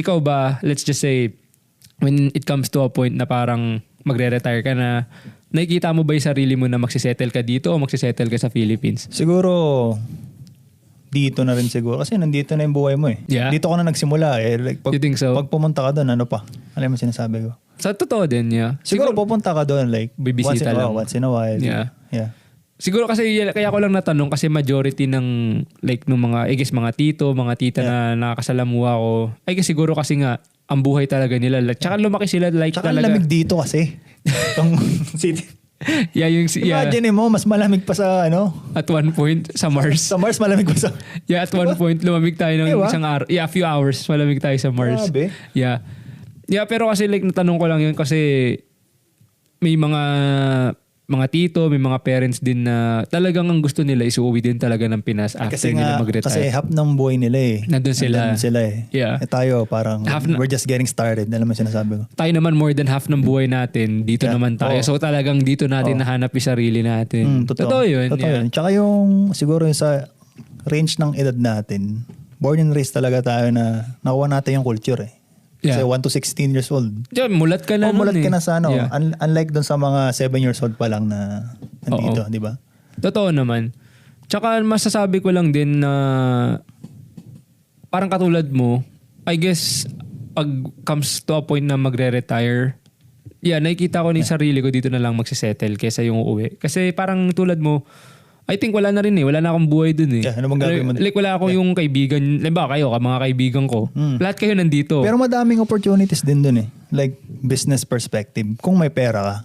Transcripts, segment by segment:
ikaw ba, let's just say, when it comes to a point na parang magre-retire ka na, nakikita mo ba yung sarili mo na magsisettle ka dito o magsisettle ka sa Philippines? Siguro, dito na rin siguro. Kasi nandito na yung buhay mo eh. Yeah. Dito ka na nagsimula eh. Like, pag, You think so? pag pumunta ka doon, ano pa? Alam mo sinasabi ko? Sa totoo din, yeah. Siguro, pupunta ka doon like once in, lang. oh, once in a while. Yeah. Yeah. Siguro kasi kaya ko lang natanong kasi majority ng like nung mga I guess mga tito, mga tita na nakakasalamuha ko. I guess siguro kasi nga ang buhay talaga nila. Like, tsaka lumaki sila like Tsaka talaga. lamig dito kasi. Itong city. yeah, yung yeah, Imagine mo, mas malamig pa sa ano? at one point sa Mars. Sa Mars malamig pa sa... Yeah, at one point lumamig tayo ng Diba? isang araw. Yeah, a few hours malamig tayo sa Mars. Grabe. Yeah. Yeah, pero kasi like natanong ko lang yun kasi may mga mga tito, may mga parents din na talagang ang gusto nila is uuwi din talaga ng Pinas after Kasi nila mag-retire. kasi half ng buhay nila eh. Nandun sila. Nandun sila eh. Yeah. Eh tayo parang, Half na- we're just getting started. Alam mo sinasabi ko. tayo naman more than half ng buhay natin, dito Yeah. naman tayo. Oo. So talagang dito natin nahanap yung sarili natin. Mm, totoo. yun. Totoo yeah. yun. Tsaka yung, siguro yung sa range ng edad natin, born and raised talaga tayo na nakuha natin yung culture eh. Kasi Yeah. 1 to 16 years old. Diyan, mulat ka na Oh, mulat eh. ka na sa ano. Yeah. Un- unlike dun sa mga 7 years old pa lang na nandito, di ba? Totoo naman. Tsaka masasabi ko lang din na parang katulad mo, I guess pag comes to a point na magre-retire, yeah, nakikita ko ni sarili ko dito na lang magsisettle kesa yung uuwi. Kasi parang tulad mo, I think wala na rin eh. Wala na akong buhay dun eh. Yeah, ano bang gagawin mo? Like wala ako yung kaibigan. Like ba kayo, mga kaibigan ko. Mm. Lahat kayo nandito. Pero madaming opportunities din dun eh. Like business perspective. Kung may pera ka.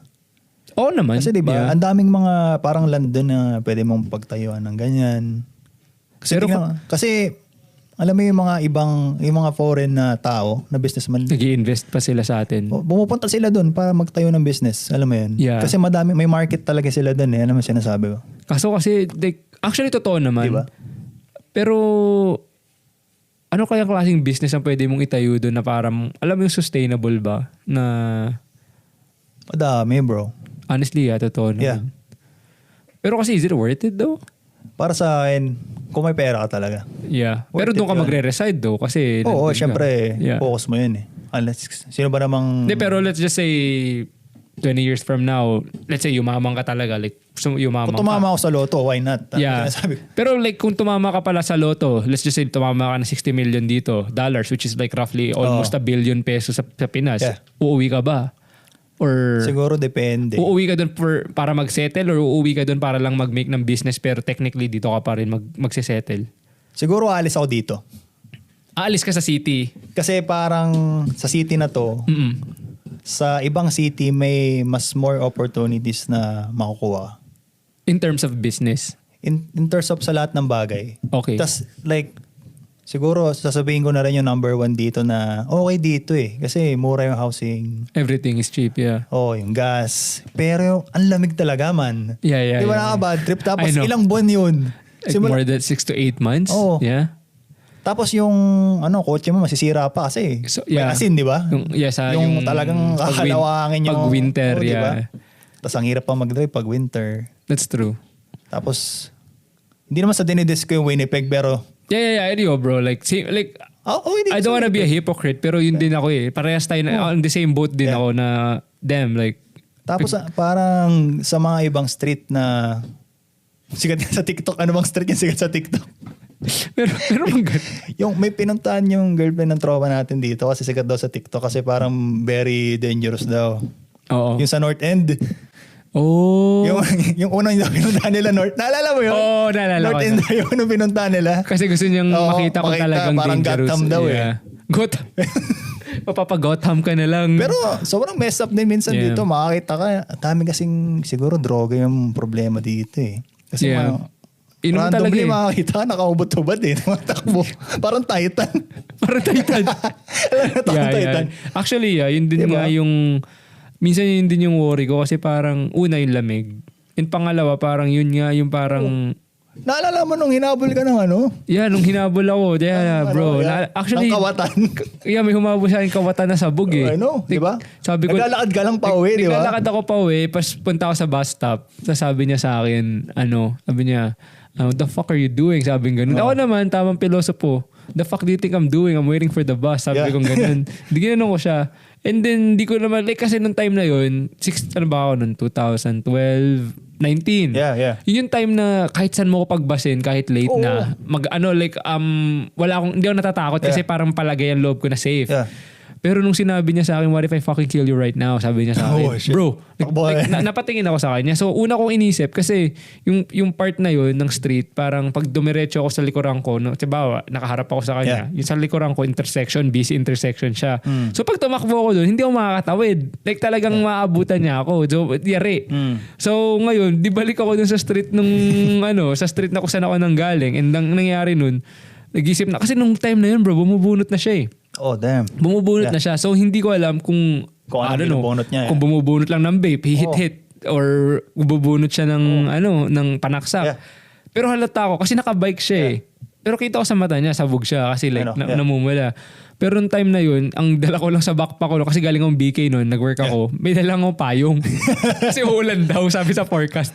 Oo naman. Kasi di ba, Yeah. ang daming mga parang land dun na pwede mong pagtayuan ng ganyan. Kasi, Pero tingnan kasi alam mo yung mga ibang, yung mga foreign na tao, na businessman, nag invest pa sila sa atin. bu- bumupunta sila dun para magtayo ng business. Alam mo yun? Yeah. Kasi madami, may market talaga sila dun eh. Alam mo yung sinasabi ko? Kaso kasi, like, actually totoo naman. Di ba? Pero, ano kaya klaseng business ang pwede mong itayo doon na parang, alam mo yung sustainable ba? Na, Madami bro. honestly, yeah, totoo naman. Yeah. Pero kasi, is it worth it though? Para sa akin, kung may pera ka talaga. Yeah. Pero doon ka magre-reside though kasi Oo, ka. syempre, Yeah. focus mo yun eh. Unless, sino ba namang... Hindi, pero let's just say, 20 years from now, let's say yumaman ka talaga, like, gusto mo yumaman kung ka. tumama ako sa loto, why not? Yeah. sinasabi. Pero like kung tumama ka pala sa loto, let's just say tumama ka ng 60 million dito, dollars, which is like roughly almost a billion pesos sa, sa Pinas. Yeah. Uuwi ka ba? Or Siguro depende. uuwi ka doon for, para mag-settle or uuwi ka doon para lang mag-make ng business pero technically dito ka pa rin mag, magsisettle? Siguro alis ako dito. Aalis ka sa city. Kasi parang sa city na to, Mm-mm. sa ibang city may mas more opportunities na makukuha. In terms of business. In, in terms of sa lahat ng bagay. Okay. Tas like, siguro sasabihin ko na rin yung number one dito na okay dito eh. Kasi mura yung housing. Everything is cheap, yeah. Oh, yung gas. Pero yung, ang lamig talaga man. Yeah, yeah, Di ba yeah, nakaka-bad trip? Tapos ilang buwan yun. Like Simula- more than 6 to 8 months? Oo. Yeah. Tapos yung ano, kotse mo masisira pa kasi So, may yeah. asin, di ba? Yung, yeah, sa, yung, talagang pag win- kakalawangin yung... Pag winter, Oo, di ba? yeah. Tapos ang hirap pa mag-drive pag winter. That's true. Tapos, hindi naman sa dinidis ko yung Winnipeg, pero... Yeah, yeah, yeah. I know, bro. Like, see, like, Oh, oh, I don't wanna be a hypocrite, pero yun din ako eh. Parehas tayo na, on the same boat din Yeah. ako na, damn, like, Tapos ah, parang sa mga ibang street na sikat sa TikTok. Ano bang street yung sikat sa TikTok? pero, pero bang yung may pinuntahan yung girlfriend ng tropa natin dito kasi sikat daw sa TikTok kasi parang very dangerous daw. Oo. Yung sa North End. Oh. Yung, yung unang yung pinuntahan nila North. Naalala mo yun? Oo, naalala ko North na. End yung pinuntahan nila. Kasi gusto niyang Oo, makita ko makita, talagang parang dangerous. Gotham daw eh. yeah. Gotham. Mapapag-Gotham ka na lang. Pero sobrang mess up din minsan Yeah. dito. Makakita ka. Dami kasing siguro droga yung problema dito eh. Kasi Yeah. mga, Inom talaga randomly eh. makakita ka, nakaubot-ubad eh. Tumatakbo. Parang Titan. Parang Titan. Alam parang yeah. Titan. Actually, yeah, yun din Diba? nga yung, minsan yun din yung worry ko kasi parang, una yung lamig. And pangalawa, parang yun nga yung parang, Naalala mo nung hinabol ka ng ano? yeah, nung hinabol ako, yeah, Ano, bro. yeah, na- actually, ng kawatan. yeah, may humabol sa akin kawatan na sabog eh. I know, di ba? Sabi ko, Naglalakad ka lang pa uwi, di ba? Naglalakad ako pa uwi, pas punta ako sa bus stop. Tapos sabi niya sa akin, ano, sabi niya, "Ah, what the fuck are you doing? Sabi ng ganun. Oh. Ako naman, tamang pilosopo. the fuck do you think I'm doing? I'm waiting for the bus. Sabi Yeah. ko ganun. Di ginanong ko siya. And then, di ko naman, like kasi nung time na yun, six, ano ba ako nun, 2012, 19. Yeah, yeah. Yun yung time na kahit saan mo ko pagbasin, kahit late Oo. na, mag, ano, like, um, wala akong, hindi ako natatakot kasi parang palagay ang loob ko na safe. Yeah. Pero nung sinabi niya sa akin, what if I fucking kill you right now? Sabi niya sa akin, Oh, shit. bro, like, Takbo like, eh. na- napatingin ako sa kanya. So, una kong inisip kasi yung yung part na yun ng street, parang pag dumiretso ako sa likuran ko, no, tibawa, nakaharap ako sa kanya, yung sa likuran ko, intersection, busy intersection siya. Hmm. So, pag tumakbo ako doon, hindi ako makakatawid. Like, talagang maaabutan niya ako. So, yari. Hmm. So, ngayon, di balik ako dun sa street nung, ano, sa street na kung saan ako nanggaling. And ang nangyari nun, nag-isip na, kasi nung time na yun, bro, bumubunot na siya eh. Oh, damn. Bumubunot Yeah. na siya. So hindi ko alam kung Kung ano binubunot niya, eh. Kung bumubunot lang ng vape, hihit-hit or bubunot siya ng ano, ng panaksak. Yeah. Pero halata ako kasi nakabike siya eh. Pero kita ko sa mata niya, sabog siya kasi like Ano, na, yeah. namumula. Pero nung time na yun, ang dala ko lang sa backpack ko kasi galing akong BK noon, nag-work ako, may dala akong payong. kasi ulan daw, sabi sa forecast.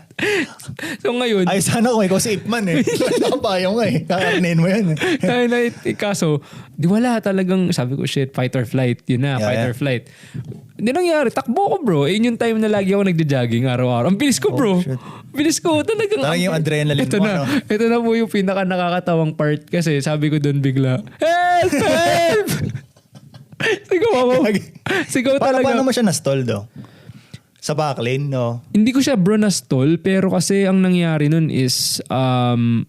so ngayon, Ay, sana kung ikaw si Ipman eh. Nakabayong ka eh. Kakarinin mo yan eh. Tayo na, eh, kaso, di wala talagang, sabi ko, shit, fight or flight. Yun na, Yeah, fight yeah. or flight. Hindi nangyari, takbo ko bro. Eh, yun yung time na lagi ako nagja-jogging araw-araw. Ang bilis ko bro. Oh, shit. bilis ko talagang. Parang yung adrenaline ito mo, na, ano? Ito na po yung pinaka nakakatawang part kasi sabi ko doon bigla, help, help! Sigaw ako. Sigaw talaga. paano mo siya na-stall do? Sa backlane, no? Hindi ko siya bro na stall pero kasi ang nangyari nun is um,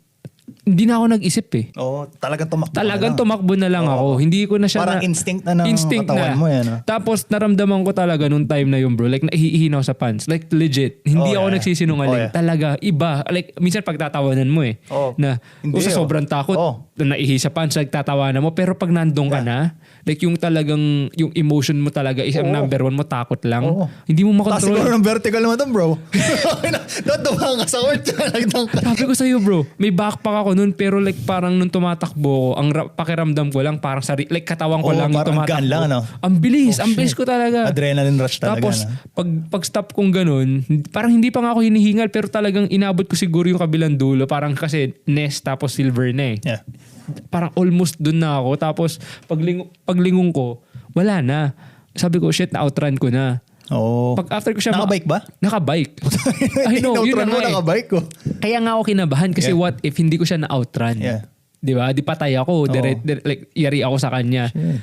hindi na ako nag-isip eh. Oo, talagang tumakbo. Talagang na. tumakbo na lang Oo. ako. Hindi ko na siya Parang na, instinct na ng katawan mo yan, ah. Tapos naramdaman ko talaga nung time na yun bro. Like naihihinaw sa pants. Like legit. Hindi Oh, ako yeah. nagsisinungaling. Oh, yeah. Talaga. Iba. Like minsan pagtatawanan mo eh. Oh. Na Hindi, o sa oh. sobrang takot Oh. Na naihi sa nagtatawanan mo. Pero pag nandun ka na, like yung talagang, yung emotion mo talaga is ang number one mo, takot lang. Oo. Hindi mo Taas siguro makontrol. ng vertical mo doon, bro. Doon tumanga ka sa court. Sabi ko sa'yo bro, may backpack ako nun pero like parang nung tumatakbo ko, ang ra- pakiramdam ko lang parang sa like katawan ko Oo, lang parang tumatakbo. lang, ano? Ang bilis, Oh, ang bilis shit. ko talaga. Adrenaline rush talaga. Tapos no? pag pag stop kong ganun, parang hindi pa nga ako hinihingal pero talagang inabot ko siguro yung kabilang dulo parang kasi nest tapos silver na eh. Yeah. Parang almost dun na ako tapos pagling paglingon ko, wala na. Sabi ko, shit, na-outrun ko na. Oo. Pag after ko siya... Nakabike ba? Nakabike. I know, yun na mo, nga eh. nakabike ko. Kaya nga ako kinabahan kasi Yeah. what if hindi ko siya na-outrun? Yeah. Di ba? Di patay ako. Dire, dire- like, yari ako sa kanya. Shit.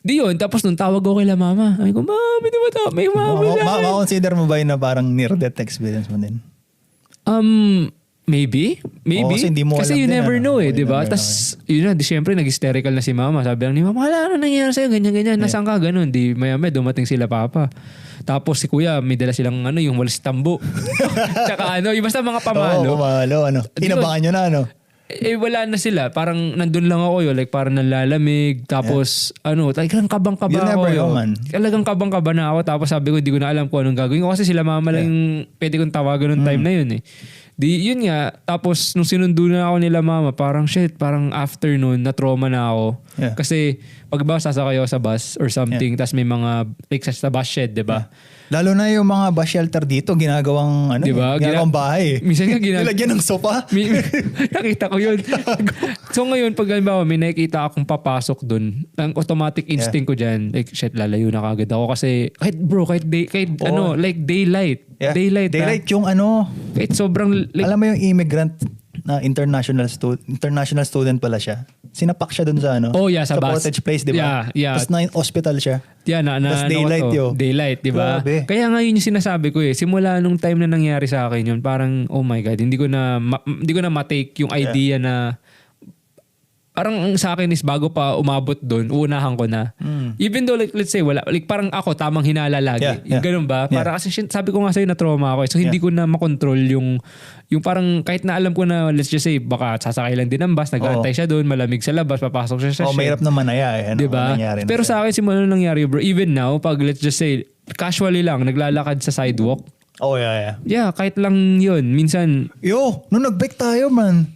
Di yun. Tapos nung tawag ako kay la mama. Ay ko, mami, di ba ta? May mama Ma- ma- akin." Ma-consider mo ba yun na parang near-death experience mo din? Um, maybe. Maybe. Oo, kasi hindi mo alam you din, never ano? know eh, Oo, di you ba? never Tapos, yun na, di syempre, nag-hysterical na si mama. Sabi lang ni mama, wala, ano nangyayari sa'yo? Ganyan, ganyan. Nasaan ka? Ganun. Di, maya maya, dumating sila papa. Tapos si kuya, may dala silang ano, yung walis tambo. Tsaka ano, yung basta mga pamalo. Oo, pamalo. Ano? Di Inabangan nyo na, ano? Eh, wala na sila. Parang nandun lang ako yun. Like, parang nalalamig. Tapos, ano, talagang kabang-kaba You ako. never yun. know, man. Talagang kabang-kaba na ako. Tapos sabi ko, di ko na alam kung anong gagawin ko. Kasi sila mama lang yung pwede kong tawagan nung Mm. time na yun eh. Di, yun nga. Tapos, nung sinundo na ako nila mama, parang shit, parang afternoon, na-trauma na ako. Yeah. Kasi, pag ba sasakay ako sa bus or something, tapos may mga, like sa, sa bus shed, di ba? Lalo na yung mga bus shelter dito, ginagawang, ano, Di ba? eh, ginagawang Gina- bahay. eh. Minsan nga ginag- Nilagyan ng sofa. May, nakita ko yun. so ngayon, pag halimbawa may nakikita akong papasok dun, ang automatic instinct ko dyan, like, shit, lalayo na kagad ako kasi, kahit bro, kahit, day, kahit Oo. ano, like daylight. Yeah. Daylight. Daylight yung ano, Kahit sobrang, like, alam mo yung immigrant na international stu- international student pala siya. Sinapak siya dun sa ano. Oh, yeah, sa bus. Portage Place, di ba? Yeah, yeah. Tapos na hospital siya. yan, na, na, ano daylight to, yun. Daylight, di ba? Kaya nga yun yung sinasabi ko eh. Simula nung time na nangyari sa akin yun, parang, oh my God, hindi ko na, ma- hindi ko na matake yung idea na, parang ang sa akin is bago pa umabot doon, uunahan ko na. Mm. Even though like let's say wala like parang ako tamang hinala lagi. Yeah, yeah. Ganun ba? Yeah. Para kasi sabi ko nga sa'yo na trauma ako. eh. So hindi ko na makontrol yung yung parang kahit na alam ko na let's just say baka sasakay lang din ng bus, nag-aantay siya doon, malamig sa labas, papasok siya sa Oh, mahirap na manaya eh. Ano, Di ba? nangyari na Pero sa akin simula nung nangyari bro, even now pag let's just say casually lang naglalakad sa sidewalk. Oh, yeah, yeah. Yeah, kahit lang 'yun. Minsan Yo, nung nag-bike tayo, man.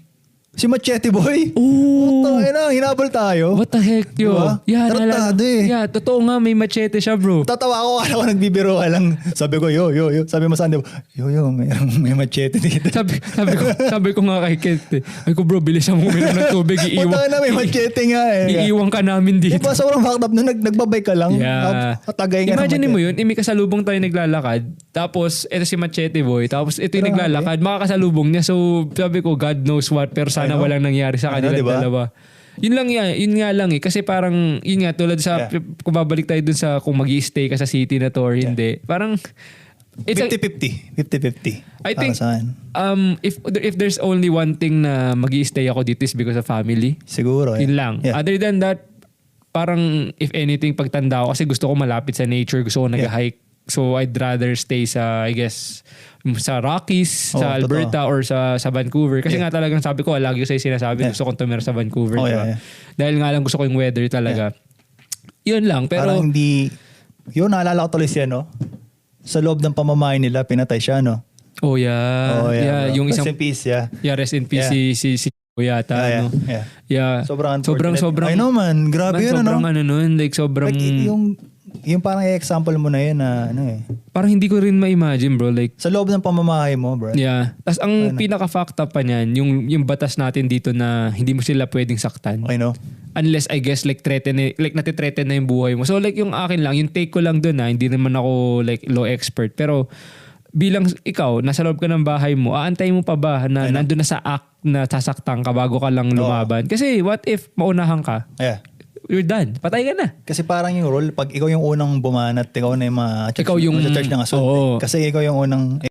Si Machete Boy. Oo. Tayo na, hinabol tayo. What the heck, yo? Diba? Yeah, Tarantado naalala- eh. Yeah, totoo nga, may machete siya, bro. Tatawa ako, akala ko nagbibiro ka lang. Sabi ko, yo, yo, yo. Sabi mo sa akin, yo, yo, may, may machete dito. sabi, sabi ko, sabi ko nga kay Kent, eh. Sabi ko, bro, bilis mo uminom ng tubig, iiwan. Punta na, may machete nga eh. Iiwan ka namin dito. Diba, sobrang fucked up nun, nag, nagbabay ka lang. Yeah. Katagay ka ng Imagine mo machete. yun, imi kasalubong tayo naglalakad, tapos ito si Machete Boy, tapos ito yung Grabe. naglalakad, makakasalubong niya. So sabi ko, God knows what, pero sana walang nangyari sa Ano, kanila diba? dalawa. Yun lang yan, yun nga lang eh. Kasi parang, yun nga, tulad sa, Yeah. kung babalik tayo dun sa kung mag stay ka sa city na to or hindi. Parang, it's a, 50-50. 50-50. I Para think- sa akin. um, if if there's only one thing na mag stay ako dito is because of family. Siguro eh. Yun lang. Yeah. Other than that, parang if anything, pagtanda ko kasi gusto ko malapit sa nature, gusto ko nag-hike. So I'd rather stay sa, I guess, sa Rockies, Oo, sa Alberta, or sa sa Vancouver. Kasi Yeah. nga talagang sabi ko, lagi ko sa'yo sinasabi, Yeah. gusto kong tumira sa Vancouver. Oh, diba? yeah, yeah. Dahil nga lang gusto ko yung weather talaga. Yun lang. Pero, Parang hindi... Yun, naalala ko tuloy siya, no? Sa loob ng pamamahay nila, pinatay siya, no? oh yeah. oh, yeah, bro. yung Rest isang, in peace, yeah. yeah, rest in peace Yeah. si, si, si yata. Yeah, yeah, no? yeah. Yeah. Sobrang sobrang, sobrang, I know, man. Grabe man, yun, sobrang ano? ano nun, like sobrang, Like, yung, yung parang example mo na yun na, ano eh. parang hindi ko rin ma-imagine bro, like, Sa loob ng pamamahay mo, bro. Yeah. Tapos ang pinaka-fact up pa niyan, yung, yung batas natin dito na hindi mo sila pwedeng saktan. Okay, no? Unless I guess like threaten like natithreaten na yung buhay mo. So like yung akin lang, yung take ko lang doon na hindi naman ako like law expert pero bilang ikaw, nasa loob ka ng bahay mo, aantay mo pa ba na Ano? nandun na sa act na sasaktan ka bago ka lang lumaban? Kasi what if maunahan ka? Yeah. You're done. Patay ka na. Kasi parang yung role, pag ikaw yung unang bumanat, ikaw na yung ma- Ikaw yung- charge ng assault. Oo. eh. Kasi ikaw yung unang